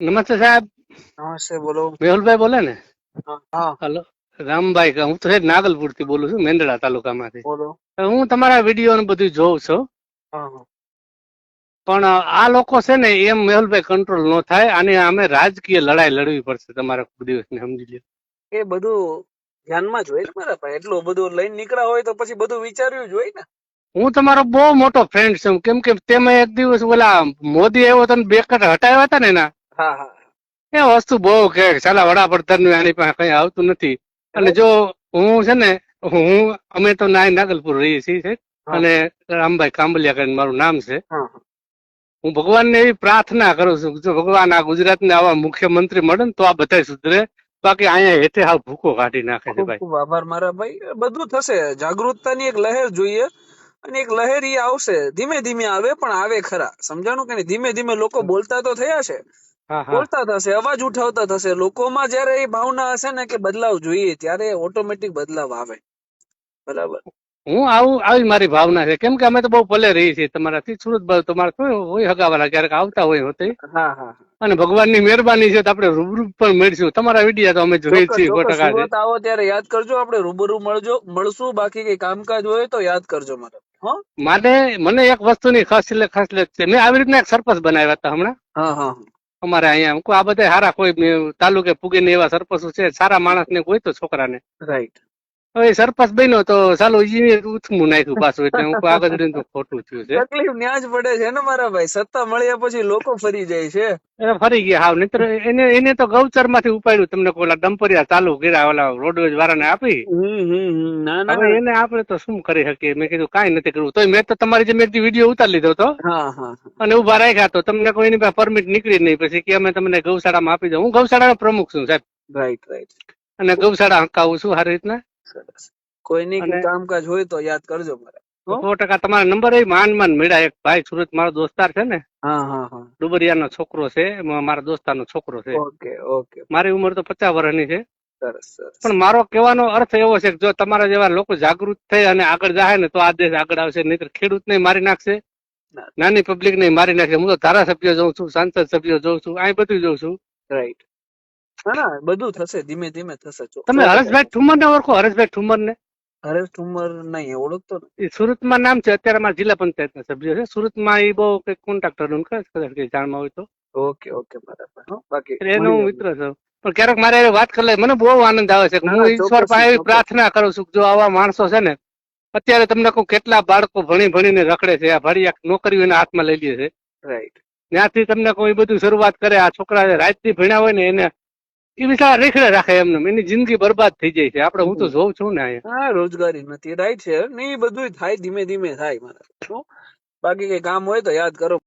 નમસ્તે સાહેબ. નમસ્તે બોલો. મેહુલભાઈ બોલે ને? હલો રામભાઈ હું તો નાગલપુરથી બોલું છું મેંદડા તાલુકામાંથી. બોલો. હું તમારા વીડિયો ને બધું જોઉં છું. પણ આ લોકો છે ને એમ મેહુલભાઈ કંટ્રોલ નો થાય અને અમે રાજકીય લડાઈ લડવી પડશે તમારે દિવસ ને સમજી લો એ બધું ધ્યાનમાં જોઈએ ને મારા ભાઈ. એટલું બધું લઈને નીકળ્યા હોય તો પછી બધું વિચાર્યું જ હોય ને. હું તમારો બહુ મોટો ફ્રેન્ડ છું. કેમ કે તેમાં એક દિવસ ઓલા મોદી આવ્યો તો બે કટ હટાવ્યા હતા ને એના. હા હા. એ વસ્તુ બહુ કે સાલા વડાપ્રધાનનું એની પાસે કઈ આવતું નથી. અને જો હું છે ને હું અમે તો નાય નાગલપુર રહીએ છીએ અને રામભાઈ કાંબલિયા કરીને મારું નામ છે. હા ભગવાનને એવી પ્રાર્થના કરું છું જો ભગવાન આ ગુજરાતને આવા મુખ્યમંત્રી મળે ને તો આ બધા સુધરે. બાકી અહીંયા હેઠે હાવ ભૂકો કાઢી નાખે છે ભાઈ. આભાર મારા ભાઈ. બધું થશે. જાગૃતતાની એક લહેર જોઈએ અને એક લહેર ઈ આવશે. ધીમે ધીમે આવે પણ આવે ખરા. સમજાણું કે ધીમે ધીમે લોકો બોલતા તો થયા છે. બોલતા થશે અવાજ ઉઠાવતા થશે. લોકોમાં જયારે એ ભાવના હશે ને કે બદલાવ જોઈએ ત્યારે ઓટોમેટિક બદલાવ આવે. બરાબર? હું આવું આવી મારી ભાવના છે. કેમ કે અમે તો બહુ ભલે રહી છીએ. તમારાથી સુરત બાજુ તમારે કોઈ હોય હગાવાના ક્યારેક આવતા હોય હોતે. અને ભગવાનની મહેરબાની છે તો આપણે રૂબરૂ પણ મળશું. તમારા વિડીયા તો અમે જોઈએ છીએ સો ટકા આવો ત્યારે યાદ કરજો આપણે રૂબરૂ મળજો મળશું. બાકી કઈ કામકાજ હોય તો યાદ કરજો મારે. માટે મને મને એક વસ્તુની ખાસ ખાસ ખાસિયત છે. મેં આવી રીતના એક સરપસ બનાવ્યા હતા હમણાં. હા હા. અમારે અહીંયા આ બધા સારા કોઈ તાલુકે પૂગીને એવા સરપંચો છે, સારા માણસ ને કોઈ તો છોકરાને. રાઈટ હવે સરપાસ બન્યો તો ચાલો ઉથમું નાખ્યું પાછું એટલે હું આગળ તો ખોટું થયું છે. તકલીફ ન્યાજ પડે છે ને મારા ભાઈ. સત્તા મળ્યા પછી લોકો ફરી જાય છે. ફરી ગયા હાવ નહીતર એને એને તો ગૌચરમાંથી ઉપાડ્યું તમને ઓલા ડમ્પરિયા ચાલુ કર્યા ઓલા રોડવેજ વાળાને આપી. હવે એને આપણે તો શું કરી શકીએ? મેં કીધું કાંઈ નથી કરવું. તોય મેં તો તમારી જે મેં વીડિયો ઉતારી લીધો હતો. અને ઊભા રાખ્યા તો તમને કોઈ એની પરમિટ નીકળી નહીં. પછી કે અમે તમને ગૌશાળામાં આપી દઉં. હું ગૌશાળાનો પ્રમુખ છું સાહેબ. રાઈટ રાઈટ અને ગૌશાળા હકાવું છું સારી રીતના. સરસ અને- કામકાજ હોય તો યાદ કરજો મારે. સો ટકા તમારા નંબર એ માન માન મળ્યા. એક ભાઈ સુરત મારો દોસ્તાર છે ને હા હા હા. ડુબરિયાનો છોકરો છે મારા દોસ્તારનો છોકરો છે. Okay okay. મારી ઉંમર તો પચાસ વર્ષની છે. સરસ પણ મારો કહેવાનો અર્થ એવો છે કે જો તમારા જેવા લોકો જાગૃત થઈ અને આગળ જાય ને તો આ દેશ આગળ આવશે નહીં ખેડૂત ને મારી નાખશે નાની પબ્લિક ને મારી નાખશે. હું તો ધારાસભ્ય જોઉં છું સાંસદ સભ્ય જોઉં છું આ બધું જોઉં છું. રાઈટ ના ના બધું થશે ધીમે ધીમે થશે તમે હરેશભાઈ ઠુમર ને ઓળખો? હરેશભાઈ ઠુમર ને હરેશ ઠુમર નહીં ઓળખતો એ સુરતમાં નામ છે અત્યારે મારા જિલ્લા પંચાયતના સભ્ય છે. સુરતમાં એ બહુ કઈ કોન્ટ્રાક્ટરનું કદાચ કઈ જાણમાં હોય તો. ઓકે ઓકે બરાબર બાકી એનો હું મિત્ર છું. પણ ક્યારેક મારે વાત કરી મને બહુ આનંદ આવે છે હું ઈશ્વર પાસે એવી પ્રાર્થના કરું છું જો આવા માણસો છે ને અત્યારે તમને કહું કેટલા બાળકો ભણી ભણીને રખડે છે આ ભરી નોકરીઓ એના હાથમાં લઈ લે છે. રાઈટ ત્યાંથી તમને કોઈ બધું શરૂઆત કરે આ છોકરા રાતથી ભણ્યા હોય ને એને એ બિચારા રેખડે એની જિંદગી બરબાદ થઈ જાય છે. આપણે હું તો જોઉં છું ને હા, રોજગારી નથી. રાઈટ છે. નહીં બધું થાય, ધીમે ધીમે થાય મારા. બાકી કઈ કામ હોય તો યાદ કરો.